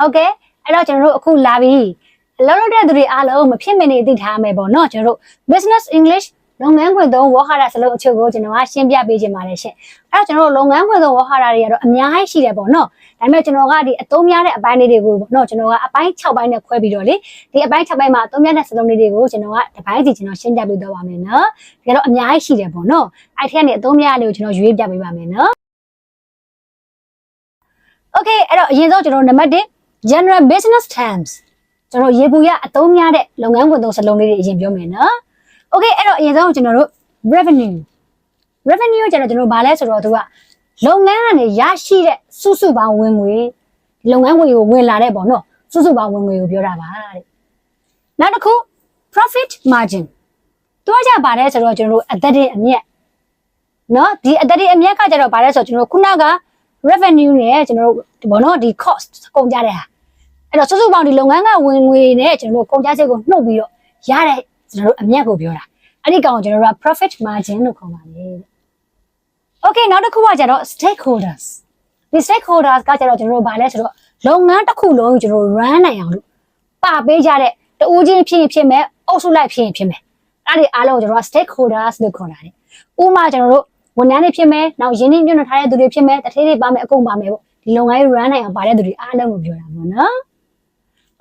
ဟုတ်ကဲ့အဲ့တော့ကျွန်တော်တို့အခုလာပြီအလုပ်လုပ်တဲ့သူတွေအားလုံးမဖြစ်မနေသိထားမယ်ပေါ့နော်ကျွန်တော်တို့ business english လုပ်ငန်းခွင်သုံးဝေါ်ဟာရစလုံးအချို့ကိုကျွန်တော်ကရှင်းပြပေးခြင်းပါတယ်ရှင်အဲ့တော့ကျွန်တော်တို့လုပ်ငန်းခွင်သုံးဝေါ်ဟာရတွေကတော့အများကြီးရှိတယ်ပေါ့နော်ဒါပေမဲ့ကျွန်တော်ကဒီအသုံးများတဲ့အပိုင်းလေးတွေကိုပေါ့နော်ကျွန်တော်ကအပိုင်း6ပိုင်းနဲ့ခွဲပြီးတော့လေဒီအပိုင်း6ပိုင်းမှာအသုံးများတဲ့စလုံးလေးတွေကိုကျွန်တော်ကတစ်ပိုင်းစီကျွန်တော်ရှင်းပြပေးတော့ပါမယ်နော်ဒါကတော့အများကြီးရှိတယ်ပေါ့နော်အဲ့ဒီကနေအသုံးများလေးကိုကျွန်တော်ရွေးပြပေးပါမယ်နော် Okay အဲ့တော့အရင်ဆုံးကျွန်တော်နံပါတ်1 general business terms ကျွန်တော်ရေပူရအသုံးများတဲ့လုပ်ငန်းဝင်သုံးစလုံးလေးတွေအရင်ပြောမယ်နော် Okay အဲ့တော့အရင်ဆုံးကျွန်တော်တို့ revenue revenue ကျတော့ကျွန်တော်ဗာလဲဆိုတော့သူကလုပ်ငန်းကနေရရှိတဲ့စုစုပေါင်းဝင်ငွေလုပ်ငန်းဝင်ကိုဝင်လာတဲ့ပေါ့နော်စုစုပေါင်းဝင်ငွေကိုပြောတာပါတဲ့နောက်တစ်ခု profit margin သူကကြဗာလဲဆိုတော့ကျွန်တော်တို့အသက်တင်အမြက်နော်ဒီအသက်တင်အမြက်ကကြတော့ဗာလဲဆိုတော့ကျွန်တော်တို့ခုနက revenue နဲ့ကျွန်တော်တို့ဘောနော်ဒီ cost ကုန်ကြတဲ့ဟာ အဲ့တော့စုစုပေါင်းဒီလုပ်ငန်းကဝင်ငွေနဲ့ကျွန်တော်တို့ကုန်ကြစိတ်ကိုနှုတ်ပြီးတော့ရတဲ့ကျွန်တော်တို့အမြတ်ကိုပြောတာအဲ့ဒီကောင်ကိုကျွန်တော်တို့က profit margin လို့ခေါ်ပါတယ် Okay နောက်တစ်ခုကကျတော့ stakeholders ဒီ stakeholders ကကျတော့ကျွန်တော်တို့ဗာလဲဆိုတော့လုပ်ငန်းတစ်ခုလုံးကိုကျွန်တော်တို့ run နိုင်အောင်လို့ပါပေးကြတဲ့တဦးချင်းဖြစ်ရင်ဖြစ်မယ်အုပ်စုလိုက်ဖြစ်ရင်ဖြစ်မယ်အဲ့ဒီအားလုံးကိုကျွန်တော်တို့က stakeholders လို့ခေါ်တာတယ်ဥပမာကျွန်တော်တို့ဝန်ထမ်းတွေဖြစ်မယ်နောက်ရင်းနှီးမြှုပ်နှံထားတဲ့သူတွေဖြစ်မယ်တထေးတွေပါမယ်အကုန်ပါမယ်ပေါ့ဒီလုပ်ငန်းကြီး run နိုင်အောင်ပါတဲ့သူတွေအားလုံးကိုပြောတာပေါ့နော်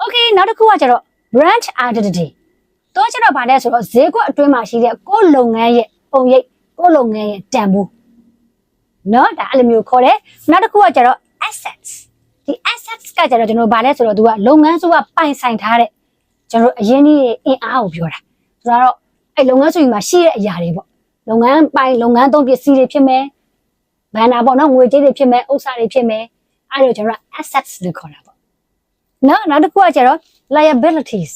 Okay နောက်တစ်ခုကကျတော့ brand identity တော့ကျတော့ဗာလဲဆိုတော့ဈေးကွက်အတွင်းမှာရှိတဲ့ကိုယ်လုပ်ငန်းရဲ့ပုံရိပ်ကိုယ်လုပ်ငန်းရဲ့တန်ဖိုးနော်ဒါအဲ့လိုမျိုးခေါ်တယ်နောက်တစ်ခုကကျတော့ assets ဒီ assets ကကျတော့ကျွန်တော်ဗာလဲဆိုတော့သူကလုပ်ငန်းစုကပိုင်ဆိုင်ထားတဲ့ကျွန်တော်အရင်ကြီးအင်အားကိုပြောတာဆိုတော့အဲ့လုပ်ငန်းစုကြီးမှာရှိတဲ့အရာတွေပေါ့လုပ်ငန်းပိုင်းလုပ်ငန်းသုံးပစ္စည်းတွေဖြစ်မယ်ဘဏ္ဍာပေါ့နော်ငွေကြေးတွေဖြစ်မယ်ဥစ္စာတွေဖြစ်မယ်အဲ့ဒါကိုကျွန်တော်က assets လို့ခေါ်တာပေါ့ နော်နောက်တစ်ခုကကျတော့ liabilities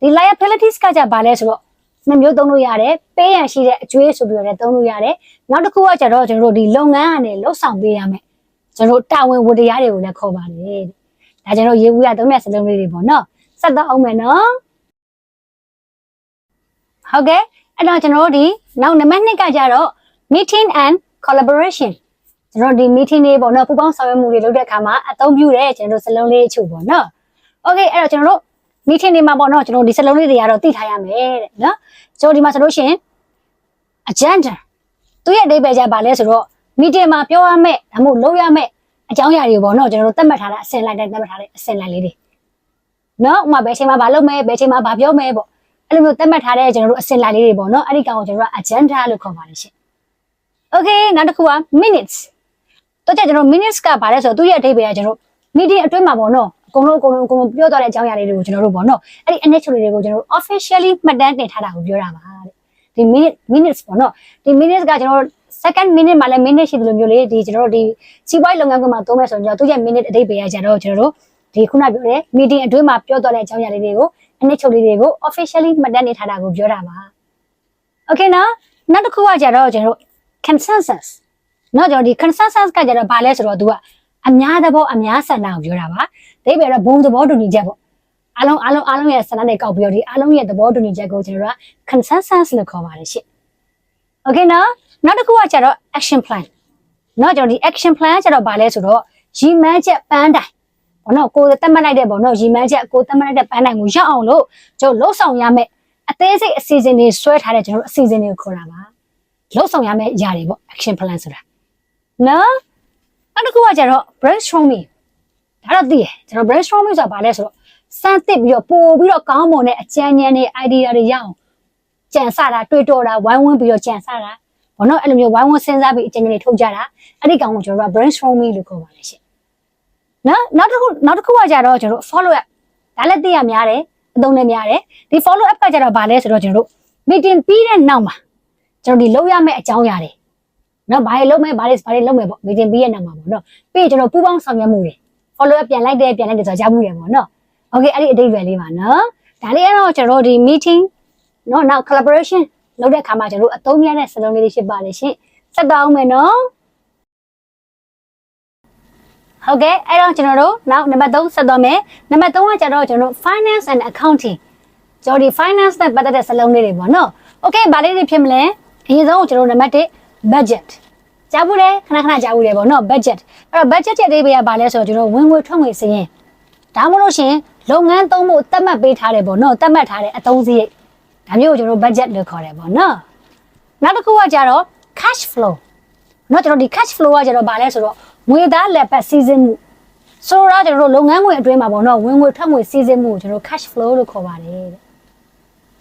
ဒီ liabilities ကကြဘာလဲဆိုတော့နှစ်မျိုးသုံးလို့ရတယ်ပေးရန်ရှိတဲ့အကျွေးဆိုပြီးတော့လည်းသုံးလို့ရတယ်နောက်တစ်ခုကကျတော့ကျွန်တော်တို့ဒီလုပ်ငန်းကနေလှုပ်ဆောင်ပေးရမယ်ကျွန်တော်တို့တာဝန်ဝတ္တရားတွေကိုလည်းခေါ်ပါတယ်ဒါကျွန်တော်ရေဘူးရသုံးတဲ့စလုံးလေးတွေပေါ့နော်ဆက်တော့အောင်မယ်နော်ဟုတ်ကဲ့အဲ့တော့ကျွန်တော်တို့ဒီနောက်နံပါတ်2ကကြတော့ meeting and collaboration ကျွန်တော်ဒီ meeting လေးပေါ့နော်ပူးပေါင်းဆောင်ရွက်မှုတွေလုပ်တဲ့အခါမှာအသုံးပြုတဲ့ကျွန်တော်တို့စလုံးလေးအချို့ပေါ့နော် okay အဲ့တော့ကျွန်တော်တို့ meeting တွေမှာပေါ့နော်ကျွန်တော်ဒီစလုံးလေးတွေကတော့သိထားရမယ်တဲ့နော်ကျွန်တော်ဒီမှာဆိုလို့ရှိရင် agenda သူရဲ့အဓိပ္ပာယ်ကျဘာလဲဆိုတော့ meeting မှာပြောရမယ့်ဒါမှမဟုတ်လုပ်ရမယ့်အကြောင်းအရာတွေပေါ့နော်ကျွန်တော်တို့သတ်မှတ်ထားတဲ့အဆင့်လိုက်တိုင်းသတ်မှတ်ထားတဲ့အဆင့်လိုက်လေးတွေနော်ဥပမာဘယ်ချိန်မှာဘာလုပ်မယ်ဘယ်ချိန်မှာဘာပြောမယ်ပေါ့အဲ့လိုမျိုးသတ်မှတ်ထားတဲ့ကျွန်တော်တို့အစင်လာလေးတွေပေါ့နော်အဲ့ဒီကောင်ကိုကျွန်တော်တို့ agenda လို့ခေါ်ပါတယ်ရှင် Okay နောက်တစ်ခုက minutes တော့ကျွန်တော် minutes ကဘာလဲဆိုတော့သူ့ရဲ့အဓိပ္ပာယ်ကကျွန်တော် meeting အတွင်းမှာပေါ့နော်အကုန်လုံးအကုန်လုံးအကုန်လုံးပြောသွားတဲ့အကြောင်းအရာလေးတွေကိုကျွန်တော်တို့ပေါ့နော်အဲ့ဒီ initial တွေကိုကျွန်တော်တို့ officially မှတ်တမ်းတင်ထားတာကိုပြောတာပါတဲ့ဒီ minute minutes ပေါ့နော်ဒီ minutes ကကျွန်တော်တို့ second minute မှာလည်း minute ရှိတယ်လို့မျိုးလေဒီကျွန်တော်တို့ဒီစီးပွားရေးလုပ်ငန်းခွင်မှာသုံးမယ်ဆိုရင်ကျွန်တော်သူ့ရဲ့ minute အဓိပ္ပာယ်ကကျတော့ကျွန်တော်တို့ဒီခုနပြောတဲ့ meeting အတွင်းမှာပြောသွားတဲ့အကြောင်းအရာလေးတွေကိုအနည်းချုပ်လေးတွေကို officially မှတ်တမ်းနေထားတာကိုပြောတာပါ Okay နော်နောက်တစ်ခုကကြတော့ကျွန်တော်တို့ consensus နော်ကျွန်တော်ဒီ consensus ကကြတော့ဘာလဲဆိုတော့ तू ကအများသဘောအများဆန္ဒကိုပြောတာပါဒါပေမဲ့တော့ဘုံသဘောတူညီချက်ပေါ့အားလုံးအားလုံးအားလုံးရဲ့ဆန္ဒနဲ့ကောက်ပြီးတော့ဒီအားလုံးရဲ့သဘောတူညီချက်ကိုကျွန်တော်တို့က consensus လို့ခေါ်ပါတယ်ရှင့် Okay နော်နောက်တစ်ခုကကြတော့ action plan နော်ကျွန်တော်ဒီ action plan ကကြတော့ဘာလဲဆိုတော့ရည်မှန်းချက်ပန်းတိုင်ဘောနော်ကိုယ်တက်မှတ်လိုက်တဲ့ဘောနော်ရီမန်းချက်ကိုယ်တက်မှတ်လိုက်တဲ့ပန်းတိုင်ကိုရောက်အောင်လို့ကျွန်တော်လှုပ်ဆောင်ရမယ်အသေးစိတ်အစီအစဉ်တွေဆွဲထားတဲ့ကျွန်တော်တို့အစီအစဉ်တွေကိုခေါ်တာပါလှုပ်ဆောင်ရမယ်အရာတွေပေါ့ action plan ဆိုတာ နော်နောက်တစ်ခုကကျတော့ brainstorming ဒါတော့သိရကျွန်တော် brainstorming ဆိုတာဘာလဲဆိုတော့စမ်းသစ်ပြီးတော့ပို့ပြီးတော့ကောင်းမွန်တဲ့အကြံဉာဏ်တွေ idea တွေရအောင်ကြံစတာတွေးတောတာဝိုင်းဝန်းပြီးတော့ကြံစတာဘောနော်အဲ့လိုမျိုးဝိုင်းဝန်းစဉ်းစားပြီးအကြံဉာဏ်တွေထုတ်ကြတာအဲ့ဒီကောင်ကိုကျွန်တော်တို့က brainstorming လို့ခေါ်ပါတယ်ရှင်နော်နောက်တစ်ခုနောက်တစ်ခုကကြတော့ကျွန်တော်တို့ follow up ဒါလည်းသိရများတယ်အသုံးလည်းများတယ်ဒီ follow up ကကြတော့ဗာလဲဆိုတော့ကျွန်တော်တို့ meeting ပြီးတဲ့နောက်မှာကျွန်တော်ဒီလုပ်ရမယ့်အကြောင်းအရာတွေ နော်ဘာတွေလုပ်မယ်ဘာတွေဘာတွေလုပ်မယ်ပေါ့ meeting ပြီးတဲ့နောက်မှာပေါ့နော်ပြီးရင်ကျွန်တော်ပူးပေါင်းဆောင်ရွက်မှုတွေ follow up ပြန်လိုက်တယ်ပြန်လိုက်တယ်ဆိုတော့ကြားမှုတယ်ပေါ့နော် okay အဲ့ဒီအတိတ်ပဲလေးပါနော်ဒါလေးကတော့ကျွန်တော်တို့ဒီ meeting နော်နောက် collaboration လုပ်တဲ့အခါမှာကျွန်တော်တို့အသုံးများတဲ့စလုံးလေးတွေရှိပါတယ်ရှင်ဆက်တော့အောင်မယ်နော်ဟုတ်ကဲ့အဲ့တော့ကျွန်တော်တို့နောက်နံပါတ်3ဆက်တော့မယ်နံပါတ်3ကကျတော့ကျွန်တော်တို့ finance and accounting ကျွန်တော်ဒီ finance နဲ့ပတ်သက်တဲ့စလုံးလေးတွေပေါ့နော် okay ဗာလေးတွေဖြစ်မလဲအရင်ဆုံးကျွန်တော်တို့နံပါတ်1 budget ကြားဘူးတယ်ခဏခဏကြားဘူးတယ်ပေါ့နော် budget အဲ့တော့ budget ရဲ့အသေးပေးကဗာလဲဆိုတော့ကျွန်တော်ဝင်ငွေထွက်ငွေစရင်း ဒါမှမဟုတ်ရှင်လုပ်ငန်းသုံးဖို့သတ်မှတ်ပေးထားတယ်ပေါ့နော်သတ်မှတ်ထားတဲ့အသုံးစရိတ်ဒါမျိုးကိုကျွန်တော် budget လို့ခေါ်တယ်ပေါ့နော်နောက်တစ်ခုကကြတော့ cash flow เนาะကျွန်တော်ဒီ cash flow ကကျတော့ဗာလဲဆိုတော့ငွေသားလက်ပတ်စီစဉ်မှုဆိုတော့ကျွန်တော်တို့လုပ်ငန်းငွေအတွင်းမှာပေါ့နော်ဝင်ငွေထွက်ငွေစီစဉ်မှုကိုကျွန်တော် cash flow လို့ခေါ်ပါတယ်တဲ့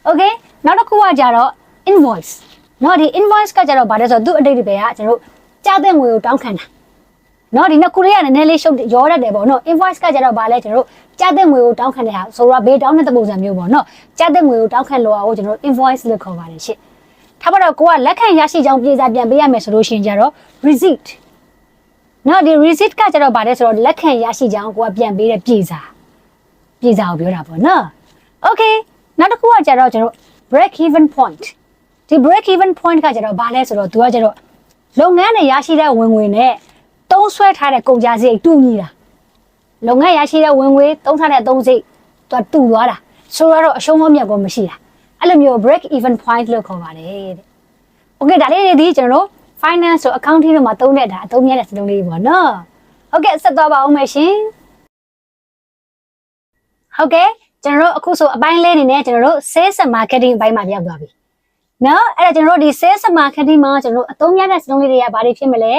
Okay နောက်တစ်ခုကကြတော့ invoice နော်ဒီ invoice ကကြတော့ဗာတယ်ဆိုတော့သူ့အတိတ်တွေပဲကကျွန်တော်တို့ကြားတဲ့ငွေကိုတောင်းခံတာနော်ဒီနှစ်ခုလေးကနည်းနည်းလေးရှုပ်ရောတတ်တယ်ပေါ့နော် invoice ကကြတော့ဗာလဲကျွန်တော်တို့ကြားတဲ့ငွေကိုတောင်းခံတဲ့ဟာဆိုတော့ဘေးတောင်းတဲ့ပုံစံမျိုးပေါ့နော်ကြားတဲ့ငွေကိုတောင်းခံလို့အောင်ကျွန်တော်တို့ invoice လို့ခေါ်ပါတယ်ရှင့်ထားပါတော့ကိုကလက်ခံရရှိကြောင်းပြေစာပြန်ပေးရမယ်ဆိုလို့ရှိရင်ကြတော့ receipt နော်ဒီ receipt ကကြတော့ဗာလဲဆိုတော့လက်ခံရရှိကြောင်းကိုကပြန်ပေးတဲ့ပြေစာပြေစာကိုပြောတာပေါ့နော် okay နောက်တစ်ခုကကြတော့ကျွန်တော် break even point ဒီ break even point ကကြတော့ဗာလဲဆိုတော့သူကကြတော့လုပ်ငန်းနဲ့ရရှိတဲ့ဝင်ငွေနဲ့တုံးဆွဲထားတဲ့ကုန်ကြစရိတ်တူညီတာလုပ်ငန်းရရှိတဲ့ဝင်ငွေတုံးထားတဲ့အသုံးစရိတ်သူကတူသွားတာဆိုတော့အရှုံးမမြတ်ကောမရှိတာအဲ့လိုမျိုး break even point လို့ခေါ်ပါတယ်တဲ့ Okay ဒါလေးတွေဒီကျွန်တော်တို့ finance ဆို accounting တို့မှာသုံးတဲ့ဒါအသုံးများတဲ့စလုံးလေးပေါ့နော်ဟုတ်ကဲ့ဆက်သွားပါအောင်မယ်ရှင်ဟုတ်ကဲ့ကျွန်တော်တို့အခုဆိုအပိုင်းလေးအနေနဲ့ကျွန်တော်တို့ sales and marketing အပိုင်းမှာရောက်သွားပြီ နော်အဲ့ဒါကျွန်တော်တို့ဒီ sales and marketing မှာကျွန်တော်တို့အသုံးများတဲ့စလုံးလေးတွေကဘာတွေဖြစ်မလဲ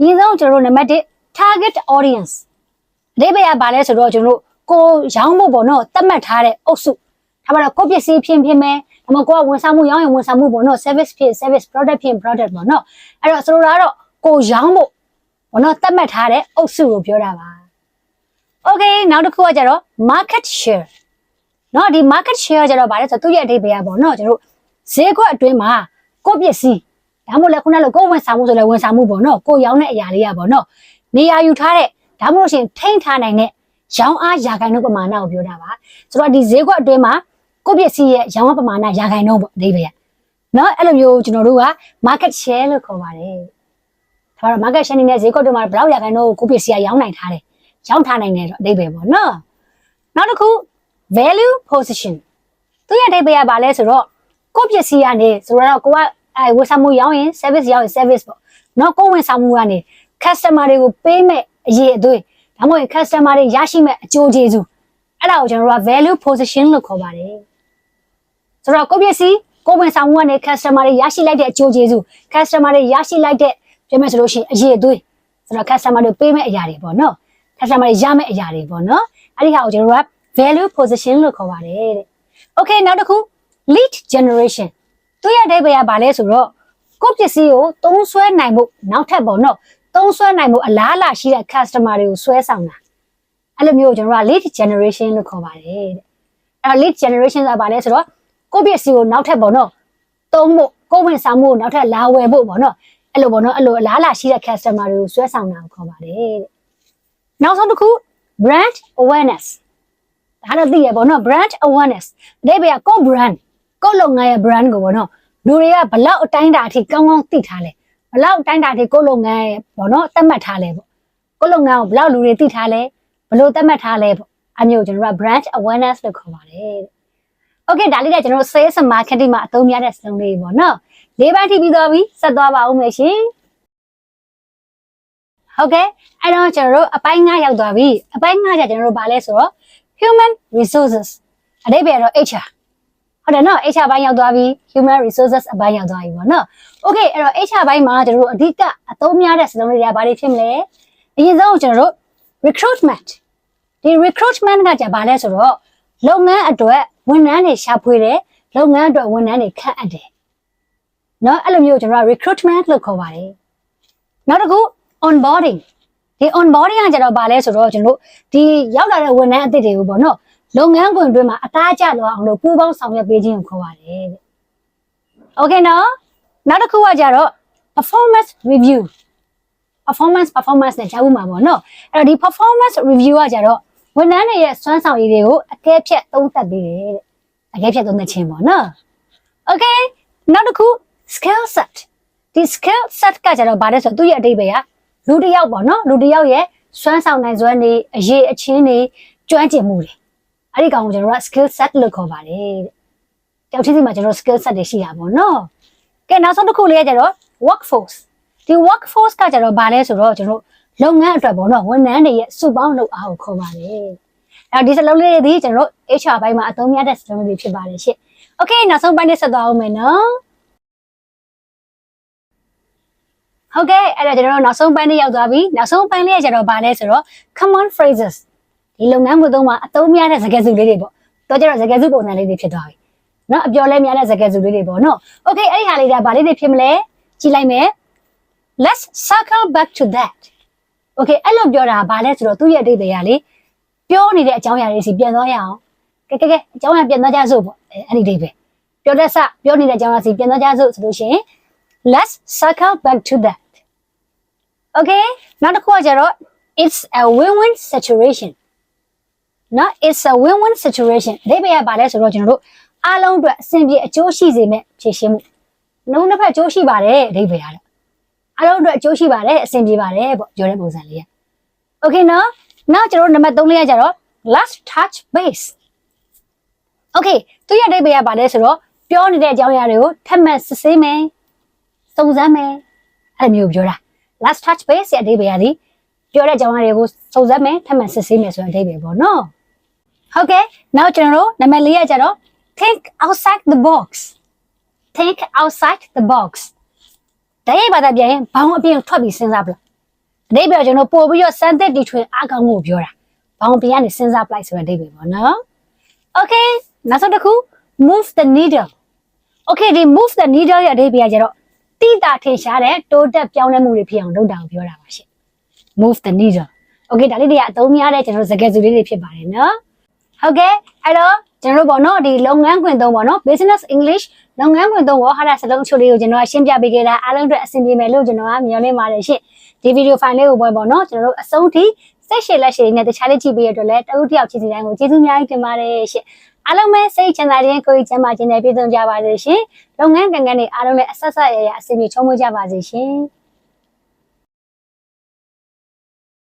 ဒီဆုံးကျွန်တော်တို့နံပါတ်1 target audience အဓိပ္ပာယ်ကဘာလဲဆိုတော့ကျွန်တော်တို့ကိုရောင်းဖို့ပေါ့နော်သတ်မှတ်ထားတဲ့အုပ်စုဒါမှတော့ကိုယ့်ပစ္စည်းဖြစ်ဖြစ်မယ်ဒါမှကိုကဝန်ဆောင်မှုရောင်းရင်ဝန်ဆောင်မှုပေါ့နော် service ဖြစ် service product ဖြစ် product ပေါ့နော်အဲ့တော့ဆိုလိုတာကတော့ကိုရောင်းဖို့ပေါ့နော်သတ်မှတ်ထားတဲ့အုပ်စုကိုပြောတာပါ Okay နောက်တစ်ခုကကြတော့ market share နော်ဒီ market share ကြတော့ဗါလဲဆိုတော့သူ့ရဲ့အဓိပ္ပာယ်ကပေါ့နော်ကျွန်တော်တို့ ဈေးကွက်အတွင်းမှာကိုယ့်ပစ္စည်းဒါမှမဟုတ်လည်းခုနကလိုကိုယ်ဝန်ဆောင်မှုဆိုလည်းဝန်ဆောင်မှုပေါ့နော်ကိုယ်ရောင်းတဲ့အရာလေးရပေါ့နော်နေရာယူထားတဲ့ဒါမှမဟုတ်ရှင်ထိန်းထားနိုင်တဲ့ရောင်းအားရာခိုင်နှုန်းပမာဏကိုပြောတာပါဆိုတော့ဒီဈေးကွက်အတွင်းမှာကိုယ့်ပစ္စည်းရဲ့ရောင်းအားပမာဏရာခိုင်နှုန်းပေါ့အဓိပ္ပာယ်ကနော်အဲ့လိုမျိုးကျွန်တော်တို့က market share လို့ခေါ်ပါတယ်ဒါတော့ market share နဲ့ဈေးကွက်အတွင်းမှာဘယ်လောက်ရာခိုင်နှုန်းကိုကိုယ့်ပစ္စည်းကရောင်းနိုင်ထားတယ်ရောင်းထားနိုင်တယ်တော့အဓိပ္ပာယ်ပေါ့နော်နောက်တစ်ခု value position သူရဲ့အဓိပ္ပာယ်ကဘာလဲဆိုတော့ ကိုယ့်ပစ္စည်းကနေဆိုတော့ကိုကအဲဝယ်ဆောင်မှုရောင်းရင် service ရောင်းရင် service ပေါ့နော်ကိုယ်ဝန်ဆောင်မှုကနေ customer တွေကိုပေးမဲ့အရေးအသွေးဒါမှမဟုတ် customer တွေရရှိမဲ့အကျိုးကျေးဇူးအဲ့ဒါကိုကျွန်တော်တို့က value position လို့ခေါ်ပါတယ်ဆိုတော့ကိုယ့်ပစ္စည်းကိုယ်ဝန်ဆောင်မှုကနေ customer တွေရရှိလိုက်တဲ့အကျိုးကျေးဇူး customer တွေရရှိလိုက်တဲ့ပြောမယ်ဆိုလို့ရှိရင်အရေးအသွေးဆိုတော့ customer တွေပေးမဲ့အရာတွေပေါ့နော် customer တွေရမဲ့အရာတွေပေါ့နော်အဲ့ဒီဟာကိုကျွန်တော်တို့က value position လို့ခေါ်ပါတယ်တဲ့ Okay နောက်တစ်ခု lead generation သူရဲ့အဓိပ္ပာယ်ကဘာလဲဆိုတော့ကိုယ့်ပစ္စည်းကိုသုံးဆွဲနိုင်မှုနောက်ထပ်ပေါ့နော်သုံးဆွဲနိုင်မှုအလားအလာရှိတဲ့ customer တွေကိုဆွဲဆောင်တာအဲ့လိုမျိုးကိုကျွန်တော်က lead generation လို့ခေါ်ပါတယ်တဲ့အဲ့တော့ lead generation ဆိုတာဘာလဲဆိုတော့ကိုယ့်ပစ္စည်းကိုနောက်ထပ်ပေါ့နော်သုံးဖို့ကိုယ့်ဝန်ဆောင်မှုကိုနောက်ထပ်လာဝယ်ဖို့ပေါ့နော်အဲ့လိုပေါ့နော်အဲ့လိုအလားအလာရှိတဲ့ customer တွေကိုဆွဲဆောင်တာကိုခေါ်ပါတယ်တဲ့နောက်ဆုံးတစ်ခု brand awareness ဒါတော့သိရပေါ့နော် brand awareness အဓိပ္ပာယ်ကကိုယ့် brand ကိုယ့်လုပ်ငန်းရဲ့ brand ကိုပေါ့နော်လူတွေကဘလောက်အတိုင်းတာအထိကောင်းကောင်းသိထားလဲဘလောက်အတိုင်းတာအထိကိုယ့်လုပ်ငန်းရဲ့ပေါ့နော်သတ်မှတ်ထားလဲပေါ့ကိုယ့်လုပ်ငန်းကိုဘလောက်လူတွေသိထားလဲဘလို့သတ်မှတ်ထားလဲပေါ့အမျိုးကျွန်တော်က brand awareness လို့ခေါ်ပါတယ်တဲ့ Okay ဒါလေးကကျွန်တော်တို့ sales and marketing မှာအသုံးများတဲ့စလုံးလေးပေါ့နော်လေးပိုင်းထိပြီးသွားပြီဆက်သွားပါဦးမယ်ရှင်ဟုတ်ကဲ့အဲ့တော့ကျွန်တော်တို့အပိုင်း9ရောက်သွားပြီအပိုင်း9ကျကျွန်တော်တို့ဗာလဲဆိုတော့ human resources အဓိပ္ပာယ်တော့ HR ဟုတ်တယ်နော် HR ဘိုင်းရောက်သွားပြီ human resources အပိုင်းရောက်သွားပြီပေါ့နော် okay အဲ့တော့ HR ဘိုင်းမှာကျွန်တော်တို့အဓိကအသုံးများတဲ့စလုံးတွေကဘာတွေဖြစ်မလဲအရင်ဆုံးကျွန်တော်တို့ recruitment ဒီ recruitment ကကြာဘာလဲဆိုတော့လုပ်ငန်းအတွက်ဝန်ထမ်းတွေရှာဖွေတယ်လုပ်ငန်းအတွက်ဝန်ထမ်းတွေခန့်အပ်တယ်နော်အဲ့လိုမျိုးကျွန်တော်တို့ recruitment လို့ခေါ်ပါတယ်နောက်တစ်ခု onboarding ဒီ onboarding ကကျတော့ဗာလဲဆိုတော့ကျွန်တော်တို့ဒီရောက်လာတဲ့ဝန်ထမ်းအသစ်တွေကိုပေါ့နော် လုပ်ငန်းခွင်အတွင်းမှာအသားကျလောက်အောင်လို့ပူးပေါင်းဆောင်ရွက်ပေးခြင်းကိုခေါ်ပါတယ်တဲ့။ Okay နော်နောက်တစ်ခုကကျတော့ performance review performance performance နဲ့ကြားဦးမှာပေါ့နော်အဲ့တော့ဒီ performance review ကကျတော့ဝန်ထမ်းတွေရဲ့စွမ်းဆောင်ရည်တွေကိုအကဲဖြတ်သုံးသပ်ပေးတယ်တဲ့အကဲဖြတ်သုံးသပ်ခြင်းပေါ့နော် Okay နောက်တစ်ခု skill set ဒီ skill set ကကျတော့ဗာလဲဆိုတော့သူ့ရဲ့အဓိပ္ပာယ်ကလူတစ်ယောက်ပေါ့နော်လူတစ်ယောက်ရဲ့စွမ်းဆောင်နိုင်စွမ်းတွေအရေးအချင်းတွေကျွမ်းကျင်မှုတွေ အဲ့ဒီကောင်ကိုကျွန်တော်တို့က skill set လို့ခေါ်ပါတယ်တဲ့တယောက်ချင်းစီမှာကျွန်တော်တို့ skill set တွေရှိတာပေါ့နော်ကဲနောက်ဆုံးတစ်ခုလေးကကျတော့ workforce ဒီ workforce ကကျတော့ဗာလဲဆိုတော့ကျွန်တော်တို့လုပ်ငန်းအတွက်ပေါ့နော်ဝန်ထမ်းတွေရဲ့စုပေါင်းလုပ်အားကိုခေါ်ပါတယ်အဲ့တော့ဒီစလုံးလေးတွေဒီကျွန်တော်တို့ HR ဘိုင်းမှာအသုံးများတဲ့စလုံးလေးတွေဖြစ်ပါတယ်ရှင့် Okay နောက်ဆုံးပိုင်းနဲ့ဆက်သွားအောင်မယ်နော်ဟုတ်ကဲ့အဲ့ဒါကျွန်တော်တို့နောက်ဆုံးပိုင်းလေးရောက်သွားပြီနောက်ဆုံးပိုင်းလေးကကျတော့ဗာလဲဆိုတော့ common phrases ဒီလုပ်ငန်းမှုသုံးမှာအသုံးများတဲ့စကားစုလေးတွေပေါ့တော့ကျတော့စကားစုပုံစံလေးတွေဖြစ်သွားပြီနော်အပြော်လဲများတဲ့စကားစုလေးတွေပေါ့နော် Okay အဲ့ဒီဟာလေးကဗာလေးတွေဖြစ်မလဲကြည့်လိုက်မယ် let's circle back to that Okay အဲ့လိုပြောတာဗာလဲဆိုတော့သူ့ရဲ့အဓိပ္ပာယ်ကလေပြောနေတဲ့အကြောင်းအရာတွေစီပြန်သွားရအောင်ကဲကဲကဲအကြောင်းအရာပြန်သွားကြစို့ပေါ့အဲ့ဒီအဓိပ္ပာယ်ပြောတဲ့စပြောနေတဲ့အကြောင်းအရာစီပြန်သွားကြစို့ဆိုလို့ရှိရင် let's circle back to that Okay နောက်တစ်ခုကကျတော့ it's a win-win situation နော် it's a win-win situation အဓိပ္ပာယ်ကဘာလဲဆိုတော့ကျွန်တော်တို့အားလုံးအတွက်အဆင်ပြေအကျိုးရှိစေမယ့်ဖြည့်ရှင်းမှုနှုံးတစ်ဖက်အကျိုးရှိပါတယ်အဓိပ္ပာယ်ရတယ်အားလုံးအတွက်အကျိုးရှိပါတယ်အဆင်ပြေပါတယ်ပေါ့ပြောတဲ့ပုံစံလေးက Okay နော်နောက်ကျွန်တော်တို့နံပါတ်3လေးကကျတော့ last touch base Okay သူရဲ့အဓိပ္ပာယ်ကဘာလဲဆိုတော့ပြောနေတဲ့အကြောင်းအရာတွေကိုထပ်မံစစ်ဆေးမယ်စုံစမ်းမယ်အဲ့လိုမျိုးပြောတာ last touch base ရဲ့အဓိပ္ပာယ်ကဒီပြောတဲ့အကြောင်းအရာတွေကိုစုံစမ်းမယ်ထပ်မံစစ်ဆေးမယ်ဆိုတဲ့အဓိပ္ပာယ်ပေါ့နော် ဟုတ်ကဲ့နောက်ကျွန်တော်တို့နံပါတ်၄ကကျတော့ think outside the box think outside the box တကယ်ပါတာပြန်ရင်ဘောင်းအပြင်ကိုထွက်ပြီးစဉ်းစားပလားအဓိပ္ပာယ်ကျွန်တော်ပို့ပြီးတော့စမ်းသစ်တီထွင်အကောင်းမှုကိုပြောတာဘောင်းပြင်ကနေစဉ်းစားပလိုက်ဆိုတဲ့အဓိပ္ပာယ်ပေါ့နော် okay နောက်ဆုံးတစ်ခု move the needle okay ဒီ move the needle ရဲ့အဓိပ္ပာယ်ကကျတော့တိတာထင်ရှားတဲ့တိုးတက်ပြောင်းလဲမှုတွေဖြစ်အောင်လုပ်တာကိုပြောတာပါရှင့် move the needle okay ဒါလေးတွေကအသုံးများတဲ့ကျွန်တော်တို့စကားစုလေးတွေဖြစ်ပါတယ်နော် ဟုတ်ကဲ့အဲ့တော့ကျွန်တော်တို့ပေါ့နော်ဒီလုပ်ငန်းခွင်သုံးပေါ့နော် business english လုပ်ငန်းခွင်သုံးဝါဟာရစလုံးအချို့လေးကိုကျွန်တော်ကရှင်းပြပေးခဲ့တာအားလုံးအတွက်အဆင်ပြေမယ်လို့ကျွန်တော်ကမျှော်လင့်ပါတယ်ရှင့်ဒီဗီဒီယိုဖိုင်လေးကိုပွဲပေါ့နော်ကျွန်တော်တို့အဆုံးထိစိတ်ရှည်လက်ရှည်နဲ့တခြားလေးကြည့်ပေးရတဲ့အတွက်လည်းတအုပ်တယောက်ချင်းစီတိုင်းကိုကျေးဇူးအများကြီးတင်ပါတယ်ရှင့်အားလုံးပဲစိတ်ချမ်းသာခြင်းကိုယ်ကြီးချမ်းသာခြင်းနဲ့ပြည့်စုံကြပါစေရှင်လုပ်ငန်းကံကံတွေအားလုံးလည်းအဆက်ဆက်ရရအဆင်ပြေချုံးမွေးကြပါစေရှင်